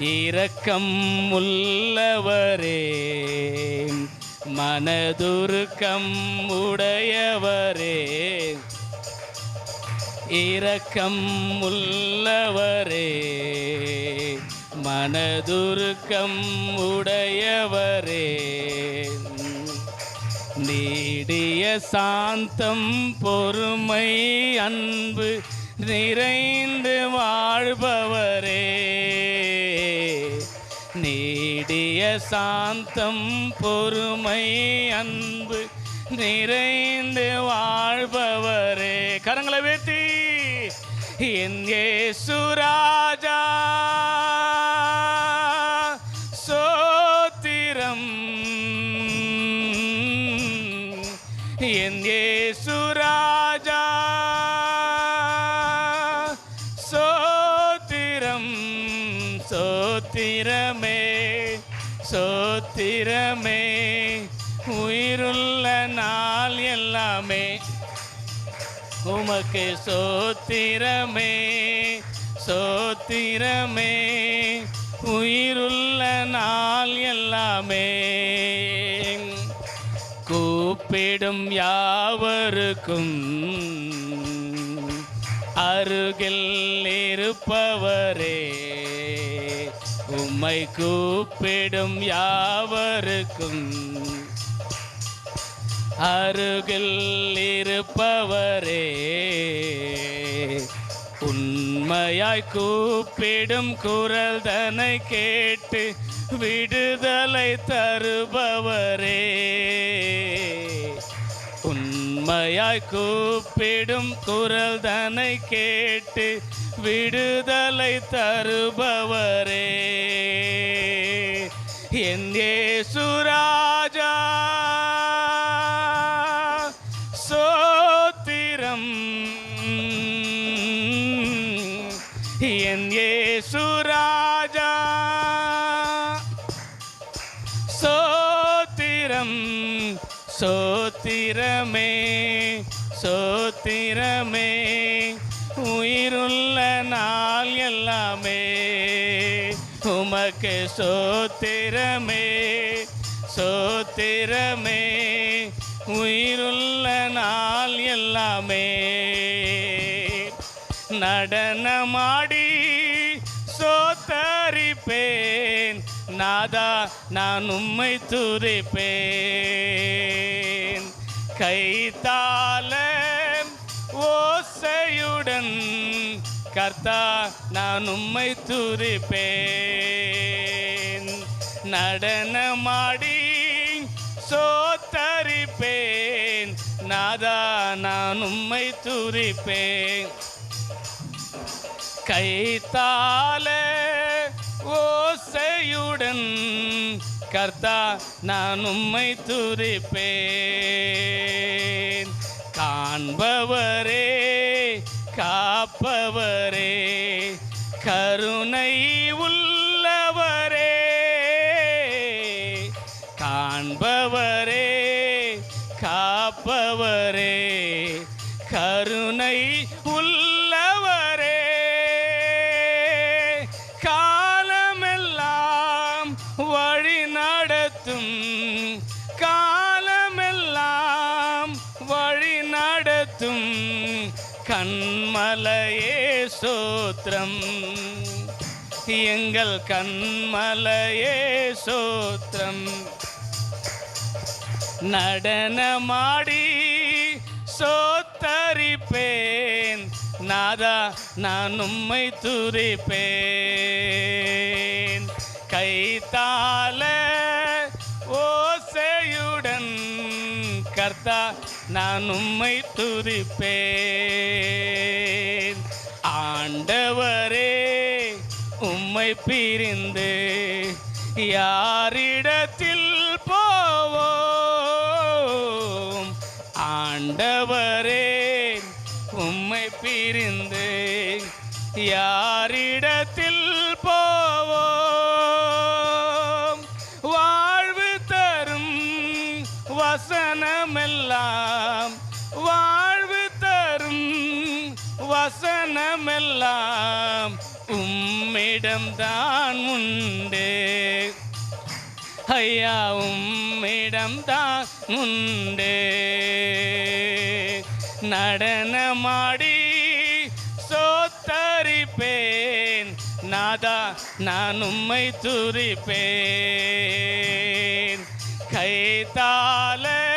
இரக்கம் உள்ளவரே மனதுருக்கம் உடையவரே. இரக்கம் உள்ளவரே மனதுருக்கம் உடையவரே. நீடிய சாந்தம் பொறுமை அன்பு நிறைந்து வாழ்பவரே. சாந்தம் பொறுமை அன்பு நிறைந்து வாழ்பவரே. கரங்களை வேத்தி என் ஏசுராஜா சோத்திரமே உயிருள்ள நாள் எல்லாமே உமக்கு சோத்திரமே சோத்திரமே உயிருள்ள நாள் எல்லாமே. கூப்பிடும் யாவருக்கும் அருகில் இருப்பவரே உம்மை கூப்பிடும் யாவருக்கும். அருகில் இருப்பவரே உண்மையாய் கூப்பிடும் குரல் தனை கேட்டு விடுதலை தருபவரே. உண்மையாய் கூப்பிடும் குரல் தனை கேட்டு விடுதலை தருபவரே. என் சுராஜா சோத்திரம். என் சுராஜா சோத்திரம். சோத்திரமே சோத்திரமே. சோத்திரமே சோத்திரமே உயிருள்ள நாள் எல்லாமே. நடனமாடி சோத்தரிப்பேன் நாதா நான் உம்மை துரிப்பேன் கைத்தால ஓசையுடன் கர்த்தா நான் உம்மை துரிப்பேன் நடனமாடி சோத்தரிப்பேன். நாதா நான் உம்மை துரிப்பேன் கைத்தால ஓசையுடன் கர்த்தா நான் உம்மை துரிப்பேன் காண்பவரே காப்பவரே சோத்திரம். எங்கள் கண்மலையே சோத்திரம். நடனமாடி சோத்தரிப்பேன். நாதா நான் உம்மை துரிப்பேன் கைத்தால ஓசையுடன் கர்த்தா நான் உம்மை துரிப்பேன் உம்மை பிரிந்து யாரிடத்தில் போவோம்? ஆண்டவரே உம்மை பிரிந்து யாரிடத்தில் போவோம்? வாழ்வு தரும் வசனமெல்லாம் வாழ்வு தரும் வசனமெல்லாம் உம்மிட உம்மிடம்தான் உண்டு. ஐயா உம்மிடம்தான் உண்டு. நடனமாடி சோத்தரிப்பேன். நாதா நான் உம்மை துரிப்பேன். கைத்தாலே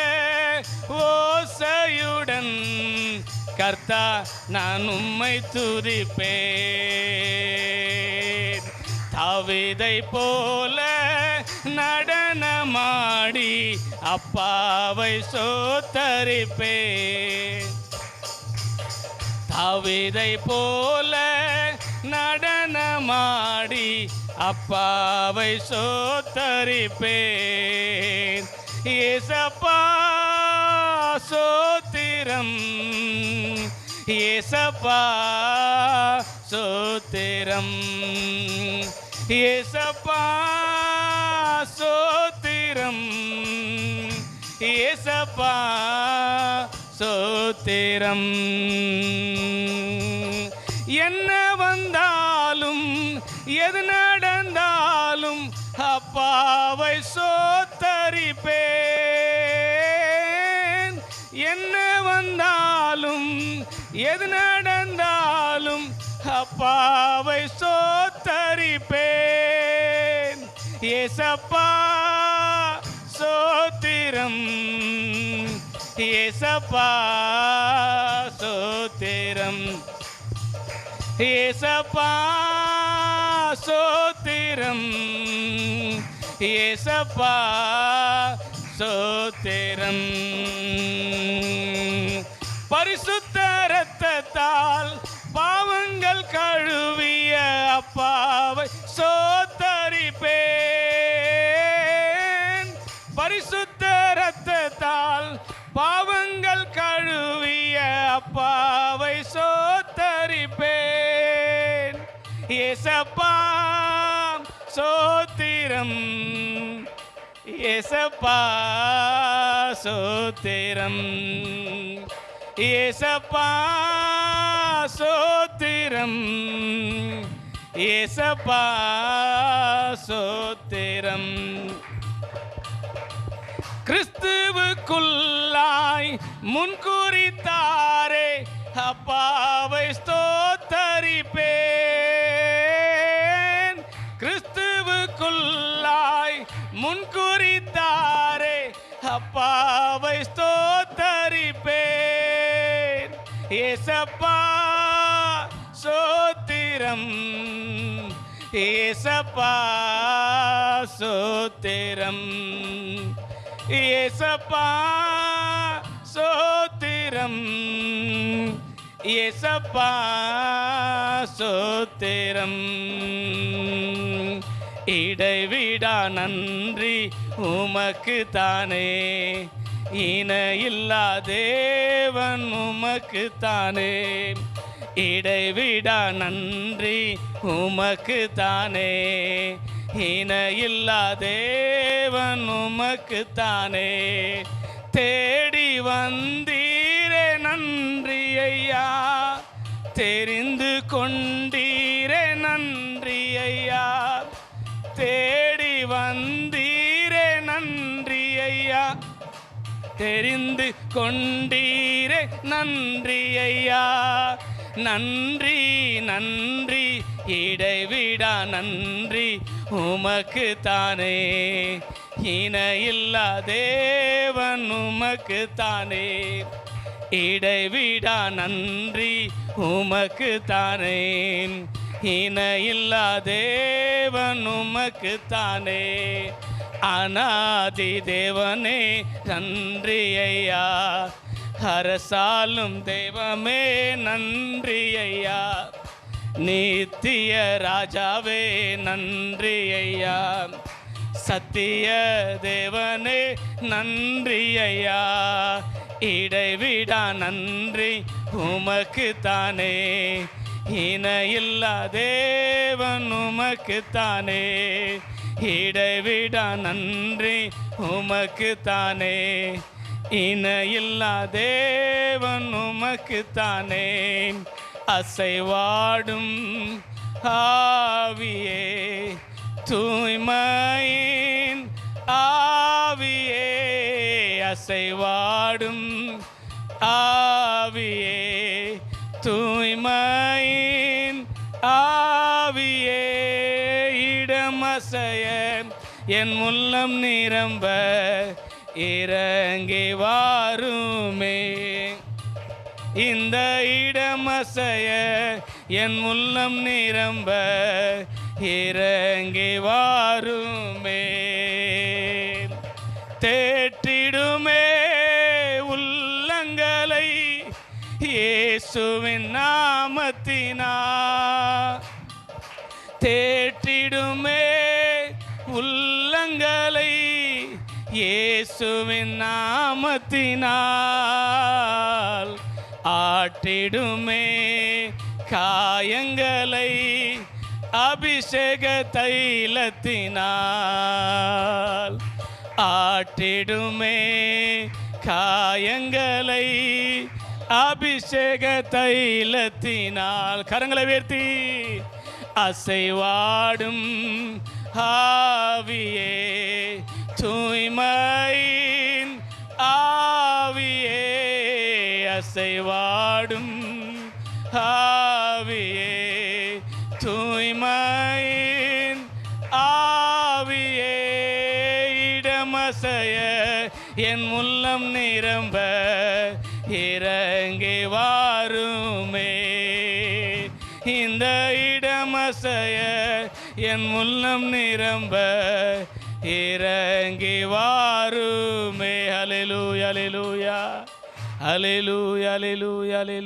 கர்த்தா நான் உம்மை துதிப்பேன். தவிதை போல நடனமாடி அப்பாவை சோத்தரிப்பேன். தவிதை போல நடனமாடி அப்பாவை சோத்தரிப்பேன். ஏசப்பா சோத்திரம் ஏசப்பா சோத்திரம் ஏசப்பா சோத்திரம் ஏசப்பா சோத்திரம் என்ன வந்தாலும் எது நடந்தாலும் அப்பாவை சோ எது நடந்தாலும் அப்பாவை சோத்தரிப்பேன். ஏசப்பா சோத்திரம். ஏசப்பா சோத்திரம். ஏசப்பா சோத்திரம். ஏசப்பா சோத்திரம். பரிசுத்த ரத்தத்தால் பாவங்கள் கழுவிய அப்பாவை சோத்தரிப்பேன். பரிசுத்த ரத்தத்தால் பாவங்கள் கழுவிய அப்பாவை சோத்தரிப்பேன். ஏசப்பா சோத்திரம். ஏசப்பா சோத்திரம். ஏசப்பா சோத்திரம். ஏசப்பா சோத்திரம். கிறிஸ்துவுக்குள்ளாய் முன்குறித்தாரே அப்பாவை ஸ்தோத்தரிப்பேன். கிறிஸ்துவுக்குள்ளாய் முன்குறித்தாரே அப்பாவை ஸ்தோ ஏசப்பா சோத்திரம். ஏசப்பா சோத்திரம். ஏசப்பா சோத்திரம். ஏசப்பா சோத்திரம். இடைவிடா நன்றி உமக்கு தானே. இணையில்லா தேவன் உமக்கு தானே இடைவிடா நன்றி உமக்கு தானே இணையில்லா தேவன் உமக்கு தானே தேடி வந்தீரே நன்றி ஐயா. தெரிந்து கொண்டீரே தெரிந்து கொண்டீரே நன்றி ஐயா நன்றி நன்றி இடைவிடா நன்றி உமக்கு தானே இணையில்லா தேவன் உமக்கு தானே இடைவிடா நன்றி உமக்கு தானே இணையில்லா தேவன் உமக்கு தானே அநாதி தேவனே நன்றி ஐயா அரசாலும் தெய்வமே நன்றி ஐயா நித்திய ராஜாவே நன்றி ஐயா சத்திய தேவனே நன்றி ஐயா இடைவிடா நன்றி உமக்கு தானே இன இல்லா தேவன் உமக்கு தானே இடைவிட நன்றி உமக்கு தானே இணையில்லா தேவன் உமக்கு தானே அசைவாடும் ஆவியே தூய்மையின் ஆவியே. அசைவாடும் ஆவியே என் உள்ளம் நிரம்ப இறங்கி வாருமே. இந்த இடமசைய என் உள்ளம் நிரம்ப இறங்கி வாருமே. தேற்றிடுமே உள்ளங்களை இயேசுவின் நாமத்தினா தேற்றிடுமே இயேசுவின் நாமத்தினால் ஆட்டிடுமே காயங்களை அபிஷேக தைலத்தினால் ஆட்டிடுமே காயங்களை அபிஷேக தைலத்தினால் கரங்களை உயர்த்தி அசைவாடும் ஆவியே. தூய்மையின் ஆவியே அசைவாடும். ஆவியே தூய்மையின் ஆவியே இடமசைய என் உள்ளம் நிரம்ப இறங்கி வாருமே. இந்த இடமசைய என் உள்ளம் நிரம்ப இறங்கி வாருமே. அலிலூயா அலிலூயா அலிலூயா அலிலூயா அலிலு